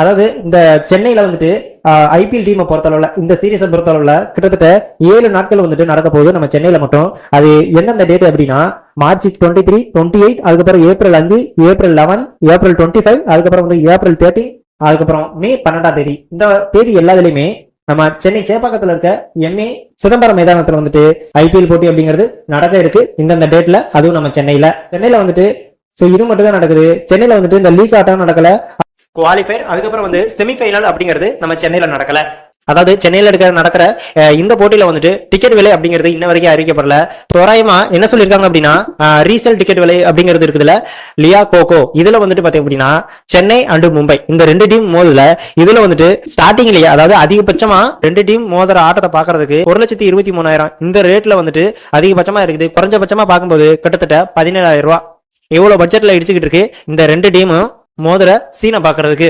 அதாவது இந்த சென்னையில வந்துட்டு ஐபிஎல் டீமை பொறுத்தளவுல இந்த சீரீஸை பொறுத்தளவுல கிட்டத்தட்ட ஏழு நாட்கள் வந்துட்டு நடக்க போகுது நம்ம சென்னையில மட்டும். அது எந்தெந்த டேட் அப்படின்னா March twenty three twenty eight அதுக்கப்புறம் ஏப்ரல் அஞ்சு April eleven April twenty five அதுக்கப்புறம் வந்து ஏப்ரல் தேர்ட்டி அதுக்கப்புறம் மே பன்னெண்டாம் தேதி. இந்த தேதி எல்லாத்துலயுமே நம்ம சென்னை சேப்பாக்கத்துல இருக்க எம்ஏ சிதம்பரம் மைதானத்துல வந்துட்டு ஐபிஎல் போட்டி அப்படிங்கிறது நடக்க இருக்கு. இந்தந்த டேட்ல அதுவும் நம்ம சென்னையில. சென்னையில வந்துட்டு ஸோ இது மட்டும் தான் நடக்குது. சென்னையில வந்துட்டு இந்த லீக் ஆட்டம் நடக்கல. குவாலிஃபயர் அதுக்கப்புறம் வந்து செமிஃபைனல் அப்படிங்கிறது நம்ம சென்னையில் நடக்கல. அதாவது சென்னையில் இருக்கிற நடக்கிற இந்த போட்டியில வந்துட்டு டிக்கெட் விலை அப்படிங்கிறது இன்ன வரைக்கும் அறிவிக்கப்படல. தோராயமா என்ன சொல்லியிருக்காங்க அப்படின்னா ரீசேல் டிக்கெட் விலை அப்படிங்கிறது இருக்குதுல லியா கோகோ இதுல வந்துட்டு பாத்தீங்க அப்படின்னா சென்னை அண்டு மும்பை இந்த ரெண்டு டீம் மோதல இதுல வந்துட்டு ஸ்டார்டிங்லயே அதாவது அதிகபட்சமா ரெண்டு டீம் மோதற ஆட்டத்தை பாக்குறதுக்கு ஒரு லட்சத்தி இருபத்தி மூணாயிரம். இந்த ரேட்ல வந்துட்டு அதிகபட்சமா இருக்குது. குறைஞ்சபட்சமா பார்க்கும்போது கிட்டத்தட்ட பதினேழாயிரம் ரூபாய். இவ்வளவு பட்ஜெட்ல இடிச்சுக்கிட்டு இருக்கு இந்த ரெண்டு டீமும் மோதிர சீனை பாக்குறதுக்கு